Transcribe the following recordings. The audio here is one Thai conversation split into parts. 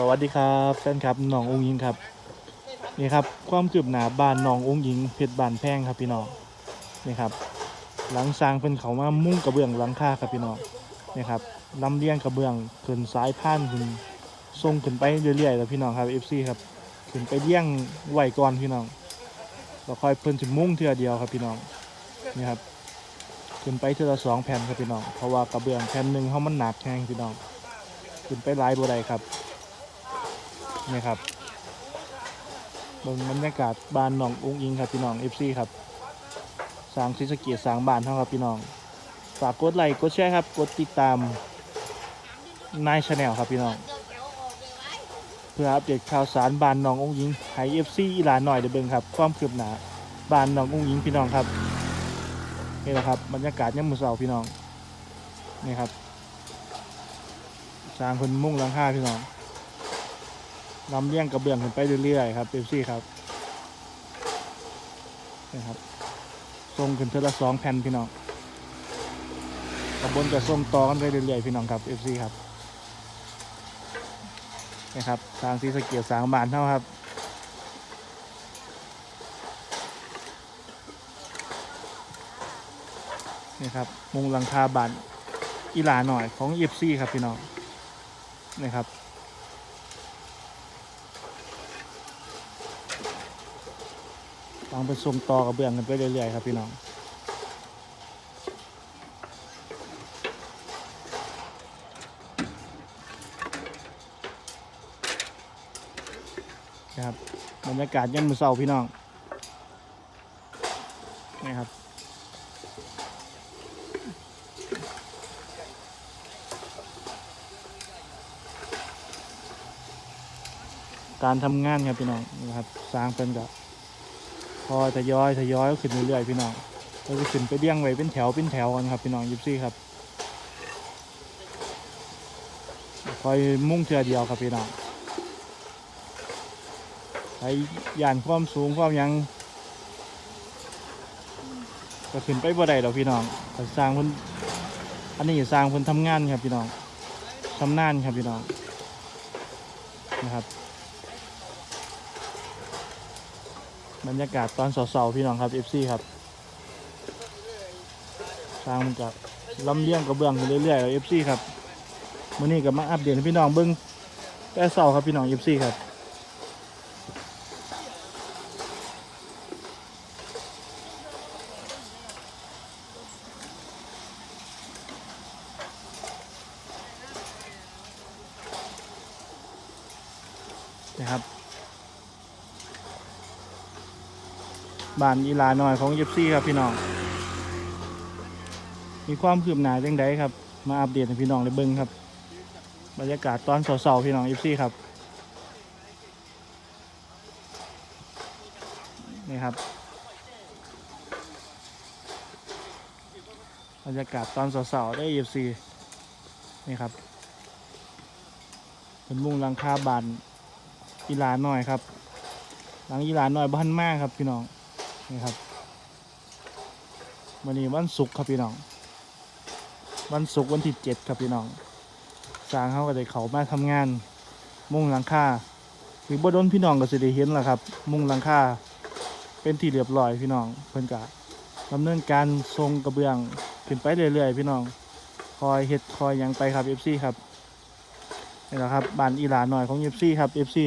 สวัสดีครับแฟนครับหนององยิงครับนี่ครับความคืบหน้าบ้านหนององยิงเพชรบานแพงครับพี่น้องนี่ครับ หลังสร้างเป็นเขามามุ่งกระเบื้องหลังคาครับพี่น้องนี่ครับลำเลียงกระเบื้องขึ้นสายพานขึ้นส่งขึ้นไปเรื่อยๆแล้วพี่น้องครับ FC ครับขึ้นไปเลี้ยงไหวก่อนพี่น้องแล้วค่อยเพิ่นจะมุ่งเทื่อเดียวครับพี่น้องนี่ครับขึ้นไปเทื่อละสองแผ่นครับพี่น้องเพราะว่ากระเบื้องแผ่นหนึ่งเขามันหนักแห้งพี่น้องขึ้นไปหลายบัวใดครับ นี่ครับเบิ่งบรรยากาศบ้านหนองอุ้งอิงครับพี่น้อง FC ครับสร้างศรีสเกียสร้างบ้านเท่าครับพี่น้อง ฝากกดไลค์กดแชร์ครับ กดติดตามนายชาแนลครับพี่น้อง เพื่ออัปเดตข่าวสารบ้านหนองอุ้งอิงให้ FC อีหลานหน่อยเดี๋ยวเบิ่งครับ ความคืบหน้าบ้านหนองอุ้งอิงพี่น้องครับนี่แหละครับบรรยากาศยามมื้อเช้าพี่น้องนี่ครับสร้างคนมุ่งหลังคาพี่น้อง ลำเลียงกระเบื้องขึ้นไปเรื่อยๆครับเอฟซีครับนี่ครับส่งขึ้นเทอละสองแผ่นพี่น้องกระบวนจะส่งต่อกันไปเรื่อยๆพี่น้องครับเอฟซีครับนี่ครับทางซีสเกียรสางบานเท่าครับนี่ครับมุงหลังคาบานอีหลาหน่อยของเอฟซีครับพี่น้องนี่ครับ ต้องไปส่งต่อกับเบื้องกันไปเรื่อยๆครับพี่น้องนะครับบรรยากาศยังมือเศร้าพี่น้องนี่ครับการทำงานครับพี่น้องนะครับสร้างเป็นกับ พอทยอยทยอยก็ขึ้นเรื่อยๆพี่น้องเราจะขึ้นไปเลี้ยงไว้เป็นแถวเป็นแถวกันครับพี่น้องยิบซี่ครับคอยมุ่งเทือเดียวครับพี่น้องใช้ยานความสูงความยังก็ขึ้นไปบ่ได้ดอกพี่น้องก็สร้างเพิ่นอันนี้สร้างเพิ่นทำงานครับพี่น้องทำนานครับพี่น้องนะครับ บรรยากาศตอนเสาๆพี่น้องครับ FC ครับทางมันจะลำเลียงกระเบื้องไปเรื่อยๆแล้ว FC ครับมื่อนี้ก็มาอัปเดตให้พี่น้องเบิ้งแต่เสาครับพี่น้อง FC ครับนะครับ บ้านอีลาหน่อยของเยบซี่ครับพี่น้อง มีความคืบหน้าจังไดครับ มาอัปเดตให้พี่น้องได้เบิ่งครับ บรรยากาศตอนเสาร์ๆพี่น้องเยบซี่ครับ นี่ครับ บรรยากาศตอนเสาร์ๆได้เยบซี่นี่ครับ เป็นมุงหลังคาบานอีลาหน่อยครับหลังอีหลาหน่อยบ้านมากครับพี่น้อง นี่ครับวันนี้วันศุกร์ครับพี่น้อง วันศุกร์วันที่เจ็ดครับพี่น้องสร้างเขาก็ได้เขามาทำงาน มุ่งหลังคาหรือบ่ดนพี่น้องก็สิได้เห็นแหละครับ มุ่งหลังคาเป็นที่เรียบร้อยพี่น้องเพิ่นกะดำเนินการทรงกระเบื้องขึ้นไปเรื่อยๆพี่น้อง คอยเฮ็ดคอยยังไปครับ FC ครับนี่แหละครับบ้านอีหลาหน่อยของ FC ครับ FC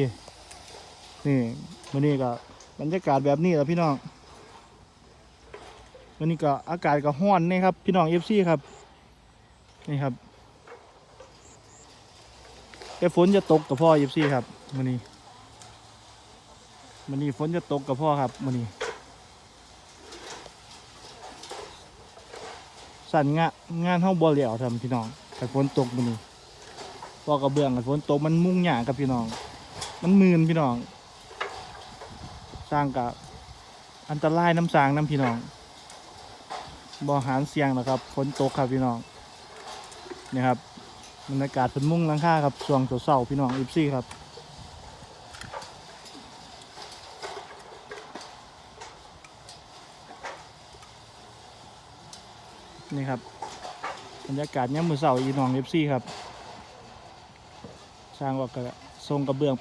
นี่มื้อนี้ก็บรรยากาศแบบนี้แล้วพี่น้อง วันนี้ก็อากาศก็ร้อนนี่ครับ พี่น้องเอฟซีครับ นี่ครับแต่ฝนจะตกกับพ่อเอฟซีครับวันนี้วันนี้ฝนจะตกกับพ่อครับวันนี้ สั่นงะงานห้องบอลเหลียวทำพี่น้องแต่ฝนตกวันนี้พอกระเบื้องกับฝนตกมันมุ่งหยากับพี่น้อง มันมืนพี่น้อง สร้างกับอันตรายน้ำสางน้ำพี่น้อง บริหารเสียงนะครับฝนตกครับพี่น้องนี่ครับบรรยากาศเป็นมุ่งลังค่าครับช่วงเสาร์พี่น้องอีซี่ครับนี่ครับบรรยากาศย่ามมือเสาร์อีน้องเอฟซี่ครับ สร้างว่าก็ส่งกระเบื้อง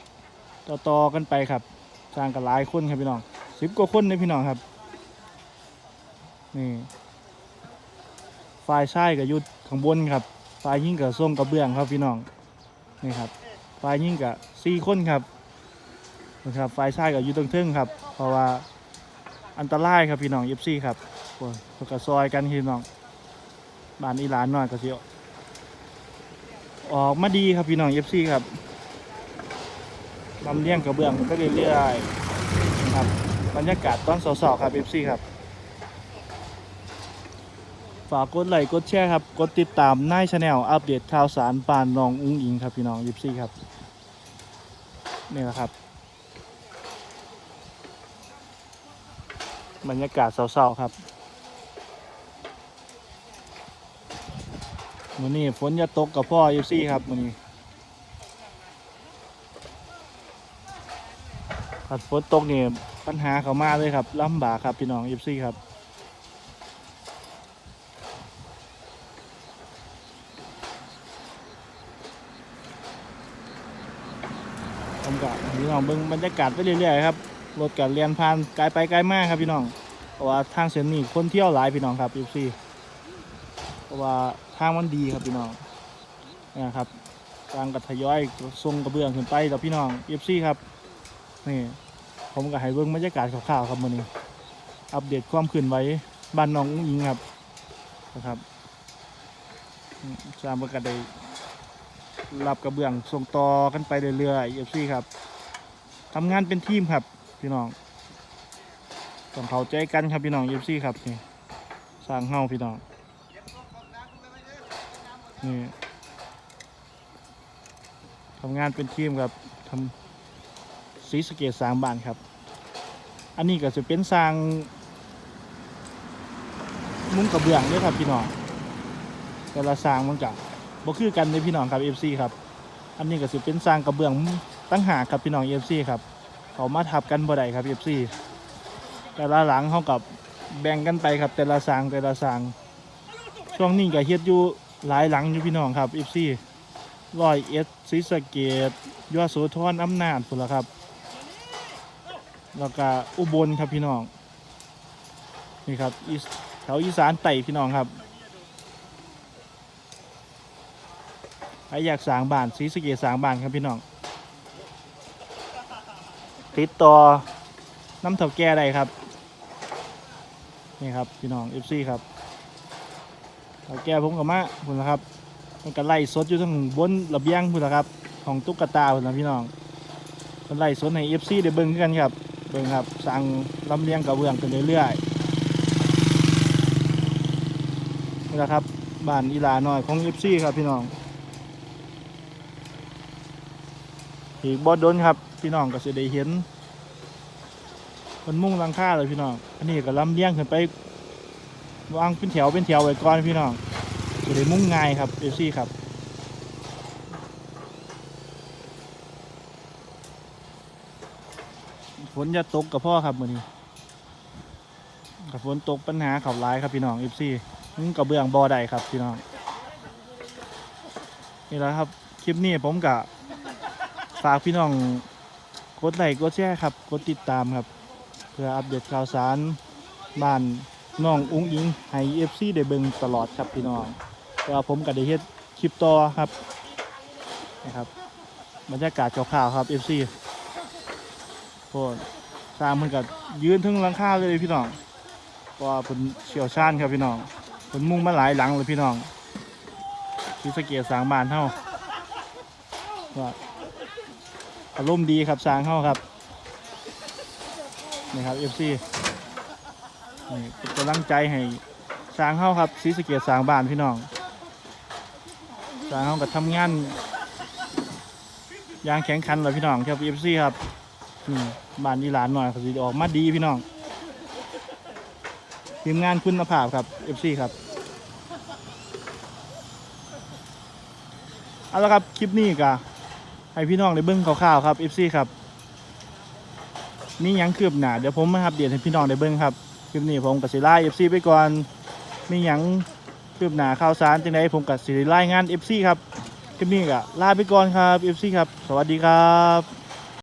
ต่อๆกันไปครับ สร้างกันหลายคนครับพี่น้องสิบกว่าคนเลยพี่น้องครับ นี่ ฝ่ายชายกับยุดข้างบนครับฝ่ายยิ่งกับส่งกระเบื้องครับพี่น้องนี่ครับฝ่ายยิ่งกับสี่คนครับนะครับฝ่ายชายกับยุดเทิงๆครับ เพราะว่าอันตรายครับพี่น้องเอฟซีครับโอ้ยกกระซอยกันพี่น้องบ้านอีหลานหน่อยก็สิออกมาดีครับพี่น้องเอฟซีครับลำเลียงกระเบื้องก็เรื่อยๆครับบรรยากาศตอนสาวๆครับเอฟซีครับ ฝากกดไลค์กดแชร์ครับ กดติดตามนายชาแนลอัปเดตข่าวสารปานน้องอุ้งอิงครับพี่น้องเอฟซีครับนี่แหละครับ บรรยากาศเศร้าๆครับวันนี้ฝนจะตกกับพ่อเอฟซีครับวันนี้ถ้าฝนตกเนี่ยปัญหาเขามาเลยครับลำบากครับพี่น้องเอฟซีครับ ก็พี่น้องเบิ่งบรรยากาศไปเรื่อยๆครับรถกับเรียนผ่านไกลไปไกลมากครับพี่น้องเพราะว่าทางเส้นนี้คนเที่ยวหลายพี่น้องครับเอฟซีเพราะว่าทางมันดีครับพี่น้องนะครับทางกระทยอยทรงกระเบื้องขึ้นไปแล้วพี่น้องเอฟซีครับนี่ผมก็ให้เบิ่งบรรยากาศคร่าวๆครับมื้อนี้ อัปเดตความเคลื่นไหวบ้านน้องอิงครับนะครับสร้างประกาศได้ รับกระเบื้องส่งต่อกันไปเรื่อยๆเอฟซีครับทำงานเป็นทีมครับพี่น้องต้องเข้าใจกันครับพี่น้องเอฟซีครับนี่สร้างเฮาพี่น้องนี่ทำงานเป็นทีมครับทำศรีสเกดสร้างบ้านครับ อันนี้ก็จะเป็นสร้างมุ้งกระเบื้องด้วยครับพี่น้องแต่ละสร้างมันกับ บ่คือกันเลยพี่น้องครับ FC ครับอันนี้ก็จะเป็นสร้างกระเบื้องตั้งหากครับพี่น้อง FC ครับเขามาทับกันบ่ได้ครับ FC แต่ละหลังเขากับแบ่งกันไปครับแต่ละสร้างแต่ละสร้างช่วงนี้ก็เฮ็ดอยู่หลายหลังอยู่พี่น้องครับ FC ร้อยเอ็ดศรีสเกดยอดโสธรอำนาจพุ่นละครับ แล้วก็อุบลครับพี่น้องนี่ครับแถวอีสานไต่พี่น้องครับ ครอยากสร้างบ้านศรีสเกดสร้างบ้านครับพี่น้อง ติดต่อน้ำเถาแก่ได้ครับ นี่ครับพี่น้อง FC ครับเถาแก่ผมกับมะพุ่นละครับมันก็ไล่สดอยู่ทั้งบนระเบียงพุ่นละครับ ของตุ๊กตาพุ่นละพี่น้องมันไล่สดใน FC ได้เบิ่งกันครับเบิ่งครับสั่งลำเลียงกระเบื้องกันเรื่อยๆนี่แหละครับบ้านอีหลาน้อยของ FC ครับพี่น้อง อีกบอดดนครับ พี่น้องก็จะได้เห็นมันมุ่งลังคาเลยพี่น้องอันนี้ก็ลำเลียงขึ้นไปวางเป็นแถวเป็นแถวไว้ก่อนพี่น้องจะได้มุ่งง่ายครับเอฟซีครับฝนจะตกกับพ่อครับมือนี้กับฝนตกปัญหาขับร้ายครับพี่น้องเอฟซีนี่กระเบื้องบอได้ครับพี่น้องนี่แหละครับคลิปนี้ผมกับ ฝากพี่น้องกดไลค์กดแชร์ครับกดติดตามครับ เพื่ออัปเดตข่าวสารบ้านน้องอุ้งอิงให้เอฟซีได้เบิ่งตลอดครับพี่น้องก็ผมก็ได้เฮ็ดคลิปต่อครับนะครับบรรยากาศข่าวๆครับ FC โอ้สร้างมันก็ยืนถึงหลังคาเลยพี่น้องเพราะว่าเพิ่นเชี่ยวชาญครับพี่น้องเพิ่นมุ่งมาหลายหลังเลยพี่น้องที่สเกียสางบานเฮาว่า อารมณ์ดีครับสร้างเฮาครับนี่ครับ FC นี่เป็นกำลังใจให้สร้างเฮาครับศรีสเกียสร้างบ้านพี่น้องสร้างเฮากับทำงานยางแข็งขันเลยพี่น้องครับเอฟซีครับอืมบ้านอีหลานหน่อยเขาสิออกมาดีพี่น้องทีมงานคุณภาพครับเอฟซีครับเอาละครับคลิปนี้ก็ ให้พี่น้องได้เบิ้งคร่าวๆครับเอฟซีครับมีหยังคืบหน้าเดี๋ยวผมมาอัปเดตให้พี่น้องได้เบิ้งครับคลิปนี้ผมกับศิลาเอฟซีไปก่อนมีหยังคืบหน้าข่าวสารจังไดผมกับสิรายงาน FC ครับคลิปนี้ก็ลาไปก่อนครับ FC ครับ สวัสดีครับ